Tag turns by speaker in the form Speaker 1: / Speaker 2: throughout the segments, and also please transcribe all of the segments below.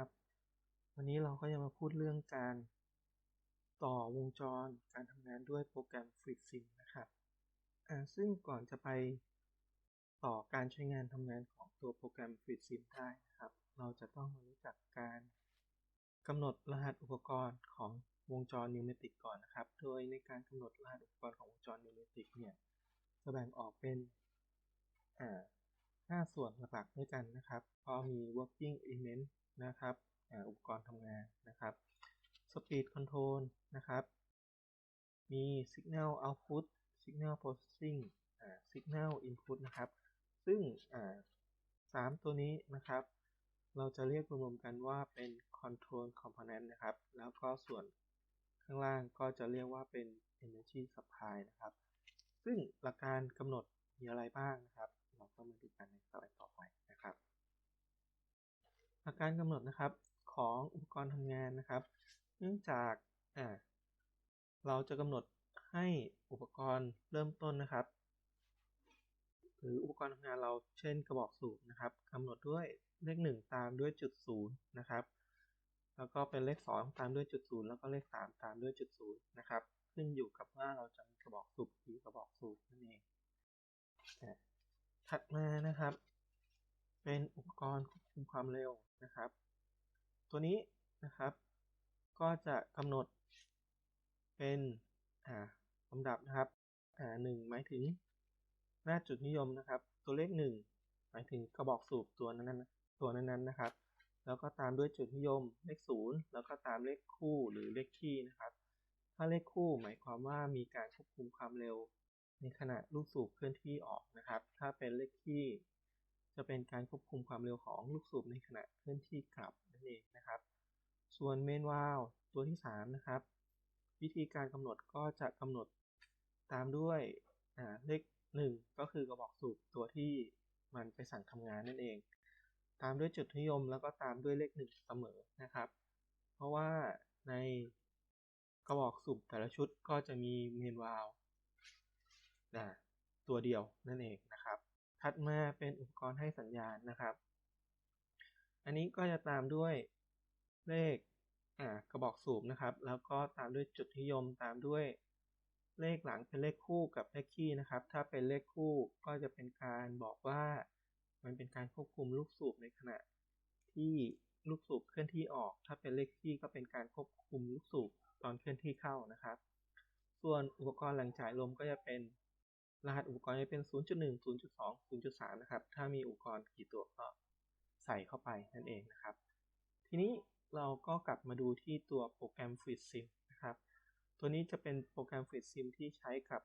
Speaker 1: ครับ วันนี้เราก็จะมาพูดเรื่องการ ต่อวงจรการทำงานด้วยโปรแกรม FreeSync นะครับอ่าซึ่งก่อนจะไปต่อการใช้งานทำงานของตัวโปรแกรม FreeSync ได้นะครับ เราจะต้องมารู้จักการกำหนดรหัสอุปกรณ์ของวงจรนิวเมติกก่อนนะครับ โดยในการกำหนดรหัสอุปกรณ์ของวงจรนิวเมติกเนี่ยจะแบ่งออกเป็นอ่า ห้าส่วนหลักๆด้วยกันนะครับ ก็มี working element นะครับอุปกรณ์ทำงานนะครับ speed control นะครับ มี signal output signal processing signal input นะครับ ซึ่งสามตัวนี้นะครับ เราจะเรียกรวมๆกันว่าเป็น control component นะครับ แล้วก็ส่วนข้างล่างก็จะเรียกว่าเป็น energy supply นะครับ ซึ่งหลักการกำหนดมีอะไรบ้างนะครับ ก็มาดูกันในสไลด์ต่อไปนะครับหลักการกำหนดนะครับของอุปกรณ์ทำงานนะครับ เนื่องจากอ่าเราจะกำหนดให้อุปกรณ์เริ่มต้นนะครับ หรืออุปกรณ์ทำงานเราเช่นกระบอกสูบนะครับกำหนดด้วยเลข 1 ตามด้วยจุดศูนย์นะครับ แล้วก็เป็นเลข 2 ตามด้วยจุดศูนย์แล้วก็เลข 3 ตามด้วยจุดศูนย์นะครับ ขึ้นอยู่กับว่าเราจะมีกระบอกสูบกี่กระบอกสูบนั่นเอง ถัดมานะครับ เป็นอุปกรณ์ควบคุมความเร็วนะครับ ตัวนี้นะครับ ก็จะกำหนดเป็นอ่าลำดับนะครับอ่าหนึ่งหมายถึงหน้าจุดนิยมนะครับ ตัวเลขหนึ่งหมายถึงกระบอกสูบตัวนั้นตัวนั้นๆนะครับ แล้วก็ตามด้วยจุดนิยมเลขศูนย์แล้วก็ตามเลขคู่หรือเลขคี่นะครับ ถ้าเลขคู่หมายความว่ามีการควบคุมความเร็ว ในขณะลูกสูบเคลื่อนที่ออกนะครับ ถ้าเป็นเลขคี่จะเป็นการควบคุมความเร็วของลูกสูบในขณะเคลื่อนที่กลับนั่นเองนะครับ ส่วนเมนวาลตัวที่ 3 นะครับ วิธีการกำหนดก็จะกำหนดตามด้วยเลข 1 ก็คือกระบอกสูบตัวที่มันไปสั่งทำงานนั่นเอง ตามด้วยจุดนิยมแล้วก็ตามด้วยเลข 1 เสมอนะครับ เพราะว่าในกระบอกสูบแต่ละชุดก็จะมีเมนวาล ตัวเดียวนั่นเองนะครับถัดมาเป็นอุปกรณ์ให้สัญญาณนะครับ อันนี้ก็จะตามด้วยเลขกระบอกสูบนะครับ แล้วก็ตามด้วยจุดนิยมตามด้วยเลขหลังเป็นเลขคู่กับเลขคี่นะครับ ถ้าเป็นเลขคู่ก็จะเป็นการบอกว่ามันเป็นการควบคุมลูกสูบในขณะ ที่ลูกสูบเคลื่อนที่ออก ถ้าเป็นเลขคี่ก็เป็นการควบคุมลูกสูบตอนเคลื่อนที่เข้านะครับ ส่วนอุปกรณ์หล่งจ่ายลมก็จะเป็น รหัสอุปกรณ์จะเป็น 0.1 0.2 0.3 นะครับ ถ้ามีอุปกรณ์กี่ตัวก็ใส่เข้าไปนั่นเองนะครับ ทีนี้เราก็กลับมาดูที่ตัวโปรแกรม FreeSync นะครับ ตัวนี้จะเป็นโปรแกรม FreeSync ที่ใช้กับ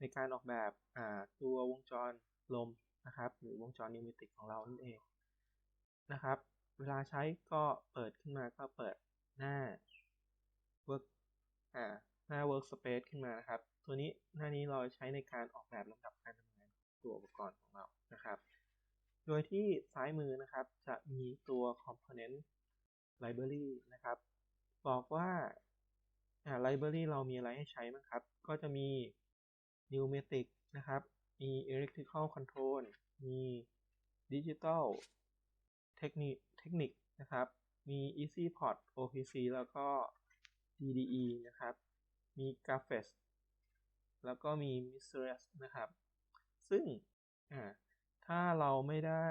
Speaker 1: ในการออกแบบตัววงจรลมนะครับ หรือวงจรนิวเมติกของเรานั่นเองนะครับ เวลาใช้ก็เปิดขึ้นมาก็เปิดหน้า work อ่าหน้า workspace ขึ้นมานะครับ ตัวนี้หน้านี้เราใช้ในการออกแบบลำดับการทำงานตัวอุปกรณ์ของเรานะครับ โดยที่ซ้ายมือนะครับจะมีตัว component library นะครับ บอกว่าอ่า library เรามีอะไรให้ใช้บ้างครับ ก็จะมี pneumatic นะครับ มี electrical control มี digital technique เทคนิคนะครับ มี easy port OPC แล้วก็ DDE นะครับ มี g r a p h e s แล้วก็มี Mysterious นะครับ ซึ่งถ้าเราไม่ได้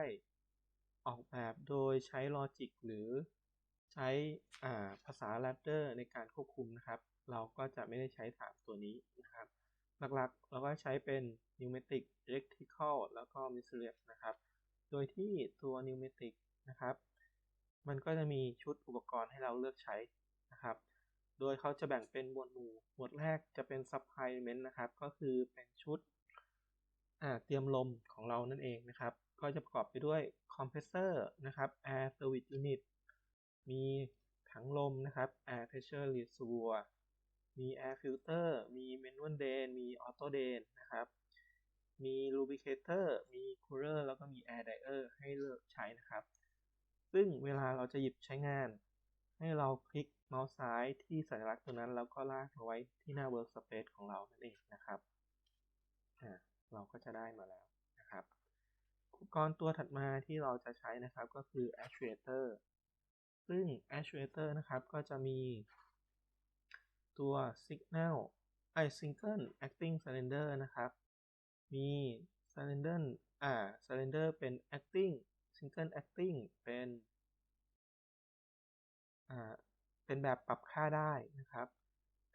Speaker 1: ออกแบบโดยใช้ลอจิกหรือใช้ภาษา ladder ในการควบคุมนะครับ เราก็จะไม่ได้ใช้3ตัวนี้นะครับ หลักๆ เราก็ใช้เป็น pneumatic electrical แล้วก็ mysterious นะครับ โดยที่ตัว pneumatic นะครับ มันก็จะมีชุดอุปกรณ์ให้เราเลือกใช้นะครับ โดยเขาจะแบ่งเป็นหมวดหมู่ หมวดแรกจะเป็น supplyment นะครับ ก็คือเป็นชุดเตรียมลมของเรานั่นเองนะครับ ก็จะประกอบไปด้วย compressor นะครับ air service unit มีถังลมนะครับ air pressure reservoir มี air filter มี manual drain มี auto drain นะครับ มี lubricator มี cooler แล้วก็มี air dryer ให้เลือกใช้นะครับ ซึ่งเวลาเราจะหยิบใช้งาน ให้เราคลิกเมาส์ซ้ายที่สัญลักษณ์ตัวนั้น แล้วก็ลากมาไว้ที่หน้า workspace ของเรานั่นเองนะครับเราก็จะได้มาแล้วนะครับ อุปกรณ์ตัวถัดมาที่เราจะใช้นะครับก็คือ actuator ซึ่ง actuator นะครับก็จะมีตัว signal ไอ single acting cylinder นะครับ มี cylinder อ่า cylinder เป็น acting single acting เป็น เป็นแบบปรับค่าได้นะครับ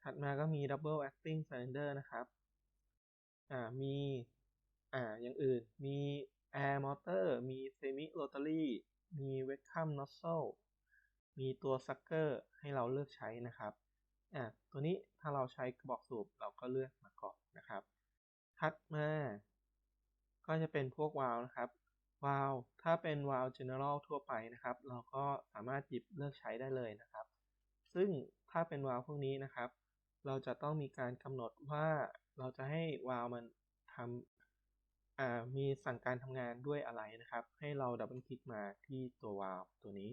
Speaker 1: ถัดมาก็มี double acting cylinder นะครับมีอ่าอย่างอื่น มี air motor มี semi rotary มี vacuum nozzle มีตัว sucker ให้เราเลือกใช้นะครับอ่าตัวนี้ถ้าเราใช้กระบอกสูบเราก็เลือกมาก่อนนะครับ ถัดมา ก็จะเป็นพวกวาล์วนะครับ วาล์วถ้าเป็นวาล์ว general ทั่วไปนะครับ เราก็สามารถหยิบเลือกใช้ได้เลยนะครับ ซึ่งถ้าเป็นวาล์วพวกนี้นะครับ เราจะต้องมีการกำหนดว่าเราจะให้วาล์วมันทำมีสั่งการทำงานด้วยอะไรนะครับ ให้เราดับเบิลคลิกมาที่ตัววาล์วตัวนี้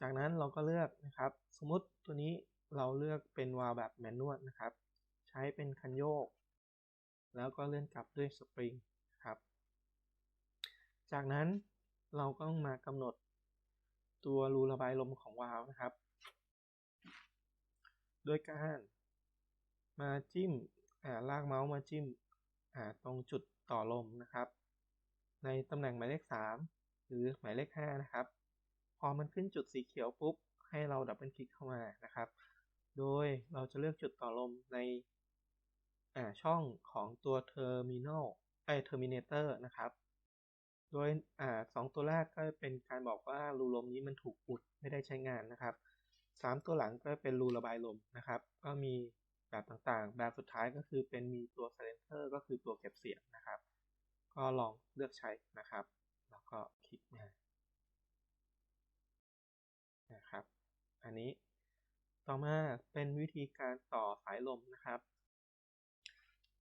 Speaker 1: จากนั้นเราก็เลือกนะครับ สมมติตัวนี้เราเลือกเป็นวาล์วแบบแมนนวลนะครับ ใช้เป็นคันโยก แล้วก็เลื่อนกลับด้วยสปริง จากนั้นเราก็ต้องมากำหนดตัวรูระบายลมของวาล์วนะครับ โดยการมาจิ้มาลากเมาส์มาจิ้มตรงจุดต่อลมนะครับ ในตำแหน่งหมายเลข 3 หรือหมายเลข 5 นะครับ พอมันขึ้นจุดสีเขียวปุ๊บ ให้เราดับเบิลคลิกเข้ามานะครับ โดยเราจะเลือกจุดต่อลมในช่องของตัว terminal ไอ้ terminator นะครับ โดยอ่าสองตัวแรกก็เป็นการบอกว่ารูลมนี้มันถูกอุดไม่ได้ใช้งานนะครับสามตัวหลังก็เป็นรูระบายลมนะครับ ก็มีแบบต่างๆ แบบสุดท้ายก็คือเป็นมีตัว silencer ก็คือตัวเก็บเสียงนะครับ ก็ลองเลือกใช้นะครับ แล้วก็คลิกมานะครับ อันนี้ต่อมาเป็นวิธีการต่อสายลมนะครับ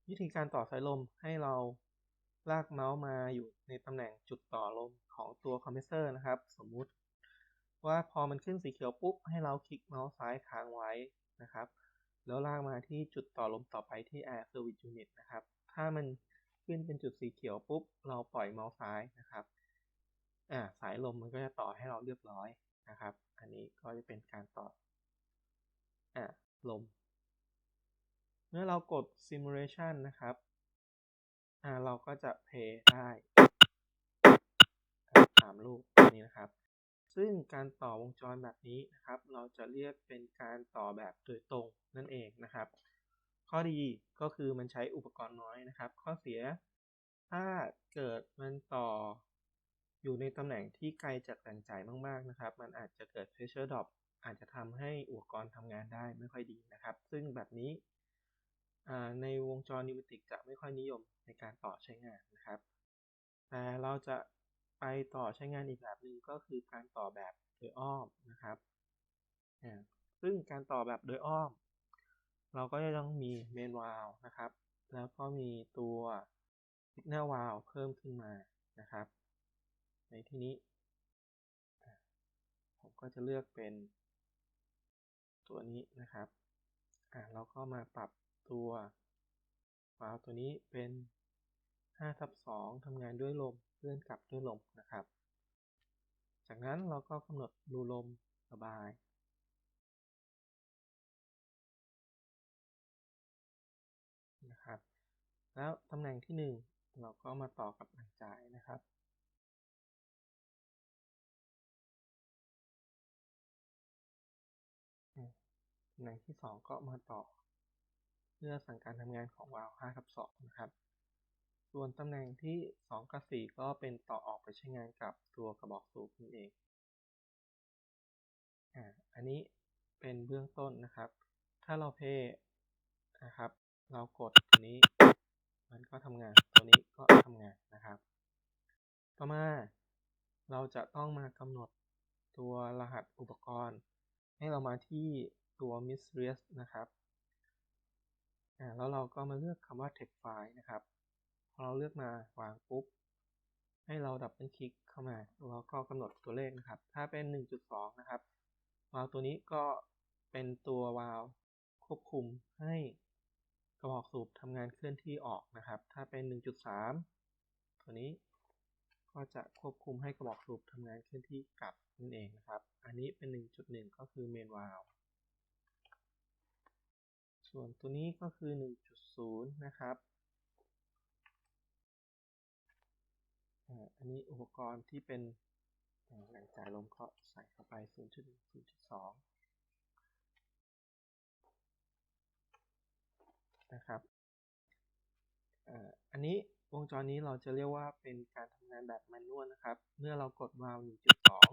Speaker 1: วิธีการต่อสายลมให้เรา ลากเมาส์มาอยู่ในตำแหน่งจุดต่อลมของตัวคอมเพรสเซอร์นะครับ สมมุติ ว่าพอมันขึ้นสีเขียวปุ๊บ ให้เราคลิกเมาส์ซ้ายค้างไว้นะครับ แล้วลากมาที่จุดต่อลมต่อไปที่ Air Service Unit นะครับ ถ้ามันขึ้นเป็นจุดสีเขียวปุ๊บ เราปล่อยเมาส์ซ้ายนะครับอ่าสายลมมันก็จะต่อให้เราเรียบร้อยนะครับ อันนี้ก็จะเป็นการต่ออ่าลม เมื่อเรากด Simulation นะครับ อ่าเราก็จะเพย์ได้สามลูกนี้นะครับ ซึ่งการต่อวงจรแบบนี้นะครับ เราจะเรียกเป็นการต่อแบบโดยตรงนั่นเองนะครับ ข้อดีก็คือมันใช้อุปกรณ์น้อยนะครับ ข้อเสียถ้าเกิดมันต่ออยู่ในตำแหน่งที่ไกลจากแหล่งจ่ายมากๆนะครับ มันอาจจะเกิด pressure drop อาจจะทำให้อุปกรณ์ทำงานได้ไม่ค่อยดีนะครับ ซึ่งแบบนี้ ในวงจรนิวเมติกจะไม่ค่อยนิยมในการต่อใช้งานนะครับ แต่เราจะไปต่อใช้งานอีกแบบหนึ่งก็คือการต่อแบบโดยอ้อมนะครับ ซึ่งการต่อแบบโดยอ้อม เราก็จะต้องมีเมนวาลนะครับ แล้วก็มีตัว signal valve เพิ่มขึ้นมานะครับ ในที่นี้ ผมก็จะเลือกเป็นตัวนี้นะครับ อ่าเราก็มาปรับ ตัว วาล์วตัวนี้เป็น5ทับ2ทำงานด้วยลมเลื่อนกลับด้วยลมนะครับ จากนั้นเราก็กำหนดรูลมระบาย นะครับ แล้วตำแหน่งที่ 1 เราก็มาต่อกับหล่งจ่ายนะครับตำแหน่งที่ 2 ก็มาต่อ เพื่อสั่งการทำงานของวาล์ว5ทับ2นะครับ ส่วนตำแหน่งที่ 2 กับ 4 ก็เป็นต่อออกไปใช้งานกับตัวกระบอกสูบนั่นเองอ่าอันนี้เป็นเบื้องต้นนะครับ ถ้าเราเพย์นะครับ เรากดตัวนี้ มันก็ทำงาน ตัวนี้ก็ทำงานนะครับ ต่อมาเราจะต้องมากำหนดตัวรหัสอุปกรณ์ ให้เรามาที่ตัว Mistress นะครับ แล้วเราก็มาเลือกคำว่า text file นะครับ พอเราเลือกมาวางปุ๊บ ให้เราดับเบิลคลิกเข้ามา แล้วก็กำหนดตัวเลขนะครับ ถ้าเป็น 1.2 นะครับ วาล์วตัวนี้ก็เป็นตัววาล์วควบคุมให้กระบอกสูบทำงานเคลื่อนที่ออกนะครับ ถ้าเป็น 1.3 ตัวนี้ก็จะควบคุมให้กระบอกสูบทำงานเคลื่อนที่กลับนั่นเองนะครับ อันนี้เป็น 1.1 ก็คือเมนวาลว ส่วนตัวนี้ก็คือ 1.0 นะครับ อันนี้อุปกรณ์ที่เป็นแหล่งจ่ายลมก็ใส่เข้าไป 0.1 0.2นะครับอันนี้วงจรนี้เราจะเรียกว่าเป็นการทำงานแบบแมนนวลนะครับ เมื่อเรากดวาล์ว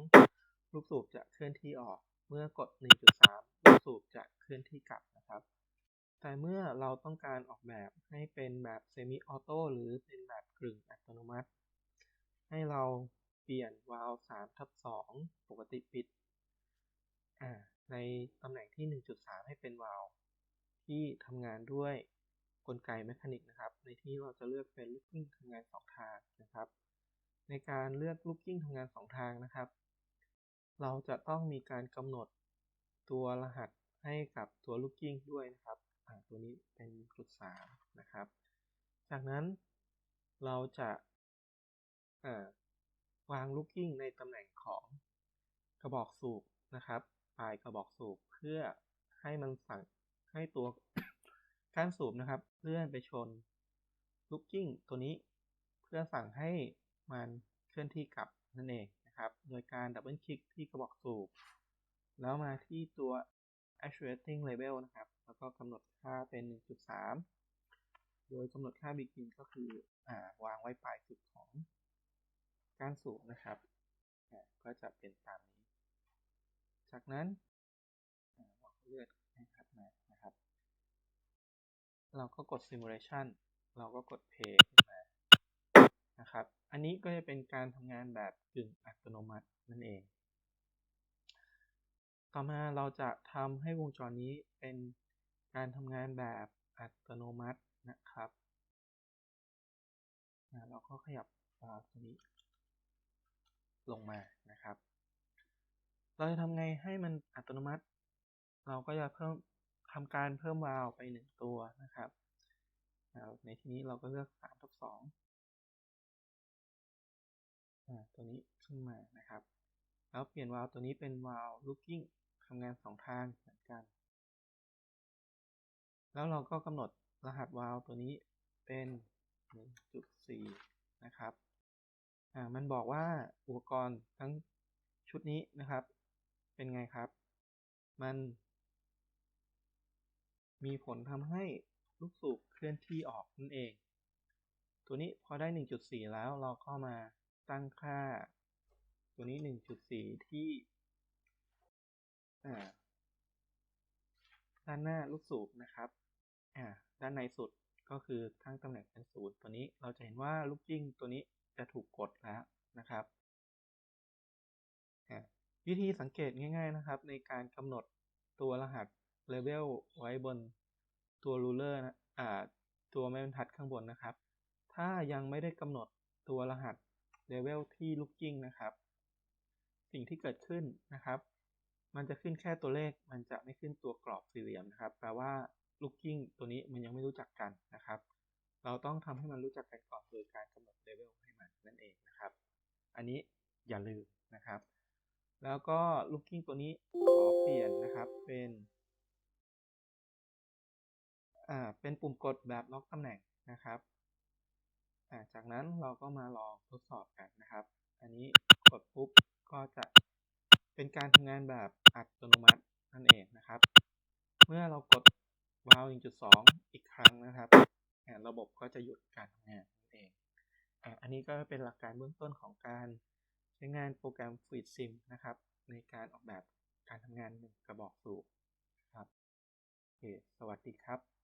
Speaker 1: 1.2 ลูกสูบจะเคลื่อนที่ออก เมื่อกด 1.3 ลูกสูบจะเคลื่อนที่กลับนะครับ แต่เมื่อเราต้องการออกแบบให้เป็นแบบเซมิออโต้หรือเป็นแบบกึ่งอัตโนมัติ ให้เราเปลี่ยนวาล์ว3ทับ2ปกติปิด ในตำแหน่งที่ 1.3 ให้เป็นวาล์วที่ทำงานด้วยกลไกแมคานิกนะครับ ในที่เราจะเลือกเป็นลูกกิ้งทำงาน 2 ทางนะครับ ในการเลือกลูกกิ้งทำงาน 2 ทางนะครับ เราจะต้องมีการกำหนดตัวรหัสให้กับตัวลูกกิ้งด้วยนะครับ ตัวนี้เป็นจุด3นะครับ จากนั้นเราจะวางลูกกิ้งในตำแหน่งของกระบอกสูบนะครับ ปลายกระบอกสูบเพื่อให้มันสั่งให้ตัวก้านสูบนะครับเลื่อนไปชนลูกกิ้งตัวนี้ เพื่อสั่งให้มันเคลื่อนที่กลับนั่นเองนะครับ โดยการดับเบิลคลิกที่กระบอกสูบ แล้วมาที่ตัว actuating label นะครับ แล้วก็กำหนดค่าเป็น 1.3 โดยกำหนดค่า begin ก็คืออวางไว้ปลายสุดของก้านสูบนะครับก็จะเป็นตามนี้ จากนั้นเราเลือกให้ถัดมานะครับ เราก็กด simulation เราก็กด play ขึ้นมานะครับ อันนี้ก็จะเป็นการทำงานแบบกึ่งอัตโนมัตินั่นเอง ต่อมาเราจะทำให้วงจรนี้เป็น การทำงานแบบอัตโนมัตินะครับเราก็ขยับวาตัวนี้ลงมานะครับ เราจะทำไงให้มันอัตโนมัติ เราก็จะเพิ่มทำการเพิ่มวาล์วไปหนึ่งตัวนะครับ ในที่นี้เราก็เลือก3ทับ2ตัวนี้ขึ้นมานะครับ แล้วเปลี่ยนวาล์วตัวนี้เป็นวาล์ว looking ทำงาน 2 ทางเหมือนกัน แล้วเราก็กำหนดรหัสวาล์วตัวนี้เป็น 1.4 นะครับมันบอกว่าอุปกรณ์ทั้งชุดนี้นะครับ เป็นไงครับ มัน มีผลทำให้ลูกสูบเคลื่อนที่ออกนั่นเอง ตัวนี้พอได้ 1.4 แล้วเราก็มาตั้งค่า ตัวนี้ 1.4 ที่ด้านหน้าลูกสูบนะครับ ด้านในสุดก็คือทั้งตำแหน่งเป็นศูนย์ตัวนี้เราจะเห็นว่าลูกจิ้งตัวนี้จะถูกกดแล้วนะครับ วิธีสังเกตง่าย ๆนะครับ ในการกำหนดตัวรหัสเลเวลไว้บนตัวรูเลอร์นะอ่าตัวไม้บรรทัดข้างบนนะครับ ถ้ายังไม่ได้กำหนดตัวรหัสเลเวลที่ลูกกิ้งนะครับ สิ่งที่เกิดขึ้นนะครับ มันจะขึ้นแค่ตัวเลขมันจะไม่ขึ้นตัวกรอบสี่เหลี่ยมนะครับ แปลว่า ลูกกิ้งตัวนี้มันยังไม่รู้จักกันนะครับ เราต้องทำให้มันรู้จักกันก่อนโดยการกำหนดเลเวลให้มันนั่นเองนะครับ อันนี้อย่าลืมนะครับ แล้วก็ลูกกิ้งตัวนี้ขอเปลี่ยนนะครับเป็นอ่าเป็นปุ่มกดแบบล็อกตำแหน่งนะครับอ่าจากนั้นเราก็มาลองทดสอบกันนะครับ อันนี้กดปุ๊บก็จะเป็นการทำงานแบบอัตโนมัตินั่นเองนะครับ เมื่อเรากด 1.2 อีกครั้งนะครับระบบก็จะหยุดการทำงานนั่นเองอันนี้ก็เป็นหลักการเบื้องต้นของการใช้งานโปรแกรม f l u i d Sim นะครับ ในการออกแบบการทำงานหนึ่งกระบอกสูบครับโอเคสวัสดีครับ